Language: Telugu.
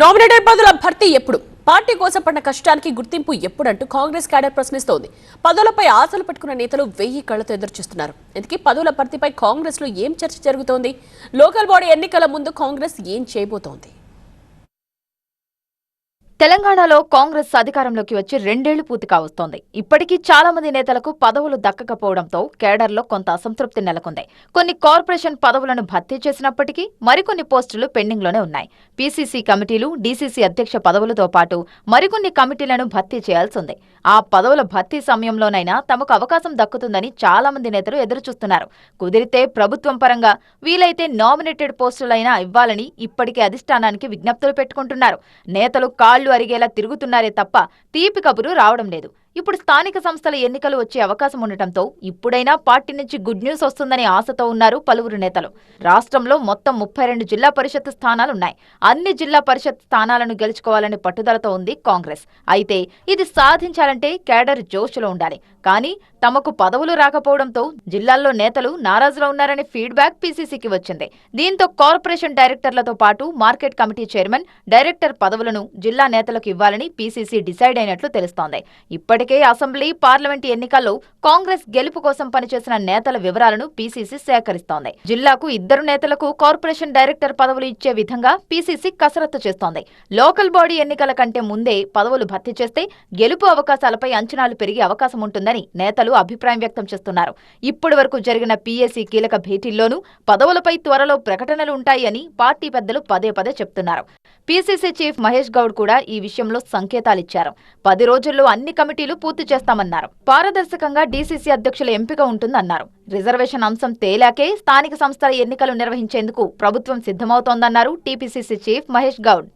నామినేటెడ్ పదవుల భర్తీ ఎప్పుడు? పార్టీ కోసం పడిన కష్టానికి గుర్తింపు ఎప్పుడంటూ కాంగ్రెస్ క్యాడర్ ప్రశ్నిస్తోంది. పదవులపై ఆశలు పెట్టుకున్న నేతలు వెయ్యి కళ్ళతో ఎదురుచూస్తున్నారు. ఇందుకే పదవుల భర్తీపై కాంగ్రెస్లో ఏం చర్చ జరుగుతోంది? లోకల్ బాడీ ఎన్నికల ముందు కాంగ్రెస్ ఏం చేయబోతోంది? తెలంగాణలో కాంగ్రెస్ అధికారంలోకి వచ్చి రెండేళ్ళు పూర్తి కావస్తోంది. ఇప్పటికీ చాలా మంది నేతలకు పదవులు దక్కకపోవడంతో కేడర్లో కొంత అసంతృప్తి నెలకొంది. కొన్ని కార్పొరేషన్ పదవులను భర్తీ చేసినప్పటికీ మరికొన్ని పోస్టులు పెండింగ్లోనే ఉన్నాయి. పీసీసీ కమిటీలు డీసీసీ అధ్యక్ష పదవులతో పాటు మరికొన్ని కమిటీలను భర్తీ చేయాల్సి ఉంది ఆ పదవుల భర్తీ సమయంలోనైనా తమకు అవకాశం దక్కుతుందని చాలా మంది నేతలు ఎదురుచూస్తున్నారు. కుదిరితే ప్రభుత్వం పరంగా వీలైతే నామినేటెడ్ పోస్టులైనా ఇవ్వాలని ఇప్పటికే అధిష్టానానికి విజ్ఞప్తులు పెట్టుకుంటున్నారు. నేతలు అరిగేలా తిరుగుతున్నారే తప్ప తీపి కబురు రావడం లేదు. ఇప్పుడు స్థానిక సంస్థల ఎన్నికలు వచ్చే అవకాశం ఉండటంతో ఇప్పుడైనా పార్టీ నుంచి గుడ్ న్యూస్ వస్తుందనే ఆశతో ఉన్నారు పలువురు నేతలు. రాష్ట్రంలో మొత్తం ముప్పై రెండు జిల్లా పరిషత్ స్థానాలున్నాయి అన్ని జిల్లా పరిషత్ స్థానాలను గెలుచుకోవాలనే పట్టుదలతో ఉంది కాంగ్రెస్. అయితే ఇది సాధించాలంటే కేడర్ జోష్లో ఉండాలి. కానీ తమకు పదవులు రాకపోవడంతో జిల్లాల్లో నేతలు నారాజులో ఉన్నారనే ఫీడ్బ్యాక్ పీసీసీకి వచ్చింది. దీంతో కార్పొరేషన్ డైరెక్టర్లతో పాటు మార్కెట్ కమిటీ చైర్మన్ డైరెక్టర్ పదవులను జిల్లా నేతలకు ఇవ్వాలని పీసీసీ డిసైడ్ అయినట్లు తెలుస్తోంది. ఇప్పటికే అసెంబ్లీ పార్లమెంట్ ఎన్నికల్లో కాంగ్రెస్ గెలుపు కోసం పనిచేసిన నేతల వివరాలను పీసీసీ సేకరిస్తోంది. జిల్లాకు ఇద్దరు నేతలకు కార్పొరేషన్ డైరెక్టర్ పదవులు ఇచ్చే విధంగా పీసీసీ కసరత్తు చేస్తోంది. లోకల్ బాడీ ఎన్నికల కంటే ముందే పదవులు భర్తీ చేస్తే గెలుపు అవకాశాలపై అంచనాలు పెరిగే అవకాశం ఉంటుందని నేతలు అభిప్రాయం వ్యక్తం చేస్తున్నారు. ఇప్పటి వరకు జరిగిన పీఏసీ కీలక భేటీల్లోనూ పదవులపై త్వరలో ప్రకటనలు ఉంటాయని పార్టీ పెద్దలు పదే పదే చెప్తున్నారు. పీసీసీ చీఫ్ మహేష్ గౌడ్ కూడా ఈ విషయంలో సంకేతాలిచ్చారు. పది రోజుల్లో అన్ని కమిటీలు పూర్తి చేస్తామన్నారు. పారదర్శకంగా డీసీసీ అధ్యక్షుల ఎంపిక ఉంటుందన్నారు. రిజర్వేషన్ అంశం తేలాకే స్థానిక సంస్థల ఎన్నికలు నిర్వహించేందుకు ప్రభుత్వం సిద్ధమవుతోందన్నారు టీపీసీసీ చీఫ్ మహేష్ గౌడ్.